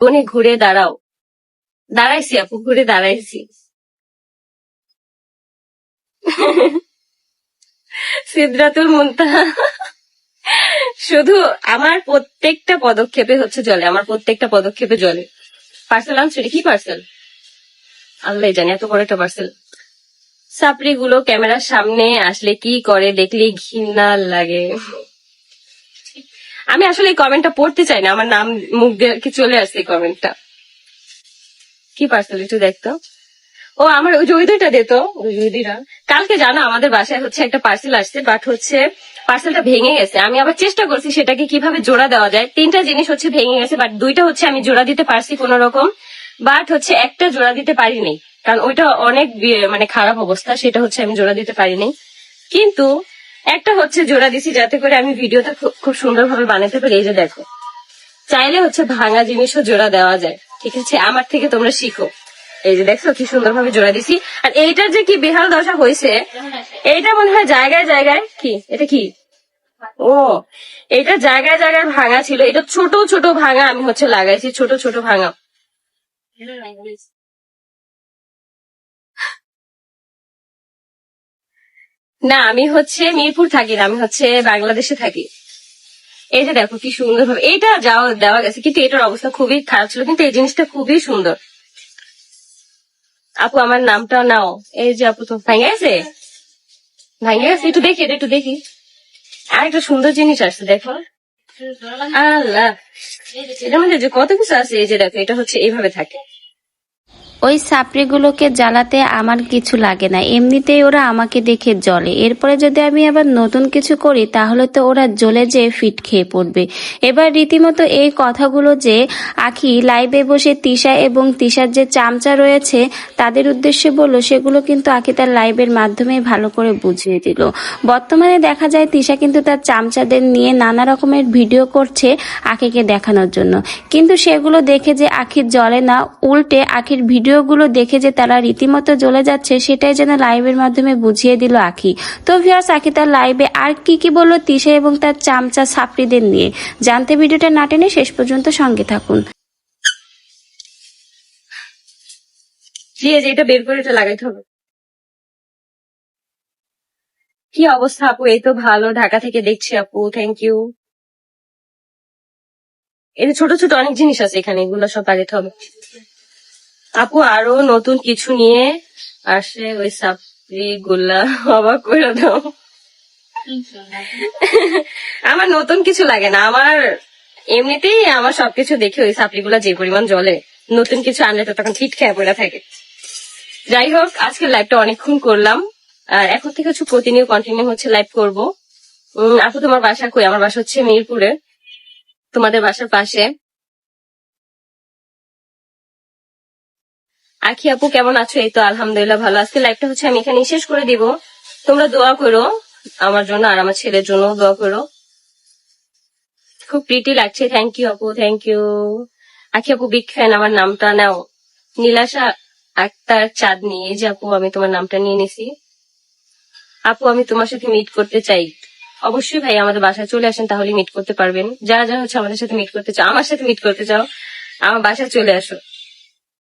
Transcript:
কোনে ঘুরে দাঁড়াও। দাঁড়াইছি আপু, ঘুরে দাঁড়াইছি। সিদ্ধাতুল মুনতাহা। শুধু আমার প্রত্যেকটা পদক্ষেপে হচ্ছে জলে, আমার প্রত্যেকটা পদক্ষেপে জলে। পার্সেল আনছো কি পার্সেল আল্লাহ জানি, এত বড় একটা পার্সেল সাপড়ি গুলো ক্যামেরার সামনে আসলে কি করে দেখলে ঘৃণা লাগে। আমি আসলে এই কমেন্টটা পড়তে চাই না। আমার নাম মুখ দিয়ে চলে আসছে এই কমেন্টটা কি পার্সেল একটু দেখতো? ও, আমার ওই জয়দিটা দিত কালকে জানো, আমাদের বাসায় হচ্ছে একটা পার্সেল আসছে বাট হচ্ছে পার্সেলটা ভেঙে গেছে। আমি আবার চেষ্টা করছি সেটাকে কীভাবে জোড়া দেওয়া যায়। তিনটা জিনিস হচ্ছে ভেঙে গেছে বাট দুইটা হচ্ছে আমি জোড়া দিতে পারছি কোন রকম। বাট হচ্ছে একটা জোড়া দিতে পারিনি। কারণ ওইটা অনেক মানে খারাপ অবস্থা, সেটা হচ্ছে আমি জোড়া দিতে পারিনি। কিন্তু একটা হচ্ছে জোড়া দিছি যাতে করে আমি ভিডিওটা খুব- সুন্দরভাবে বানাতে পারি। এই যে দেখো। চাইলে হচ্ছে ভাঙা জিনিসও জোড়া দেওয়া যায়। ঠিক আছে? আমার থেকে তোমরা শিখো। এই যে দেখছ কি সুন্দরভাবে জোড়া দিছি। আর এইটার যে কি বেহাল দশা হয়েছে, এইটা মনে হয় জায়গায় জায়গায় কি? এটা কি? ও এটা জায়গায় জায়গায় ভাঙা ছিল। এটা ছোট ছোট ভাঙা আমি হচ্ছে লাগাইছি। ছোট ছোট ভাঙা। না, আমি হচ্ছে মিরপুর থাকি না, আমি হচ্ছে বাংলাদেশে থাকি। যে দেখো কি সুন্দর ভাবে এটা যাওয়া দেওয়া গেছে, কিন্তু এটার অবস্থা খুবই খারাপ ছিল, কিন্তু এই জিনিসটা খুবই সুন্দর। আপু, আমার নামটা নাও। এই যে আপু তো ভাঙে গেছে? ভাঙে গেছে? একটু দেখি এটা একটু দেখি। আর একটা সুন্দর জিনিস আসছে, দেখো। আল্লাহ! এটার মধ্যে যে কত কিছু আছে, এই যে দেখো, এটা হচ্ছে এইভাবে থাকে। ওই সাপড়িগুলোকে জ্বালাতে আমার কিছু লাগে না। এমনিতেই ওরা আমাকে দেখে জ্বলে। এরপরে যদি আমি আবার নতুন কিছু করি, তাহলে তো ওরা জ্বলে যেয়ে ফিট খেয়ে পড়বে। এবার রীতিমতো এই কথাগুলো যে আখি লাইভে বসে তিশা এবং তিশার যে চামচা রয়েছে, তাদের উদ্দেশ্যে বলল, সেগুলো কিন্তু আখি তার লাইভের মাধ্যমে ভালো করে বুঝিয়ে দিল। বর্তমানে দেখা যায় তিশা কিন্তু তার চামচাদের নিয়ে নানা রকমের ভিডিও করছে আখিকে দেখানোর জন্য। কিন্তু সেগুলো দেখে যে আখির জ্বলে না, উল্টে আখির ভিডিওগুলো দেখে যে তারা রীতিমতো জ্বলে যাচ্ছে, সেটাই যেন লাইভের মাধ্যমে বুঝিয়ে দিল আখি। তো ভিউয়ার্স আখি তার লাইভে আর কি কি বলল তিশা এবং তার চামচা ছাপড়িদের নিয়ে। জানতে ভিডিওটা না টেনে শেষ পর্যন্ত সঙ্গে থাকুন। বের করে এটা হবে। কি অবস্থা আপু? এই তো ভালো, ঢাকা থেকে দেখছি আপু থ্যাংক ইউ এই ছোট ছোট অনেক জিনিস আছে এখানে, এগুলো সব লাগাইতে হবে। আপু, আরও নতুন কিছু নিয়ে আসে ওই সাপড়ি গুলা অবাক করে দাও। আমার নতুন কিছু লাগে না। আমার এমনিতেই আমার সবকিছু দেখে ওই সাপড়ি গুলা যে পরিমাণ জলে নতুন কিছু আনলে তো তখন ঠিক খেয়ে পড়ে থাকে। যাই হোক, আজকে লাইভটা অনেকক্ষণ করলাম। আর এখন থেকে হচ্ছে প্রতিনিয়ত কন্টিনিউ হচ্ছে লাইভ করব। আপু, তোমার বাসা কই? আমার বাসা হচ্ছে মিরপুরে। তোমাদের বাসার পাশে। আখি আপু, কেমন আছো? এই তো আলহামদুলিল্লাহ ভালো আজকে লাইভটা হচ্ছে আমি এখানে শেষ করে দিব। তোমরা দোয়া করো আমার জন্য আর আমার ছেলের জন্য দোয়া করো। খুব প্রিটি লাগছে। থ্যাংক ইউ আপু থ্যাংক ইউ আখি আপু বিগ ফ্যান আমার নামটা নাও। নীলাশা আক্তার চাঁদনি। এই যে আপু, আমি তোমার নামটা নিয়ে নিছি। আপু, আমি তোমার সাথে মিট করতে চাই। অবশ্যই ভাই আমাদের বাসায় চলে আসেন তাহলে মিট করতে পারবেন। যারা যারা হচ্ছে আমাদের সাথে মিট করতে চাও, আমার সাথে মিট করতে চাও, আমার বাসায় চলে আসো।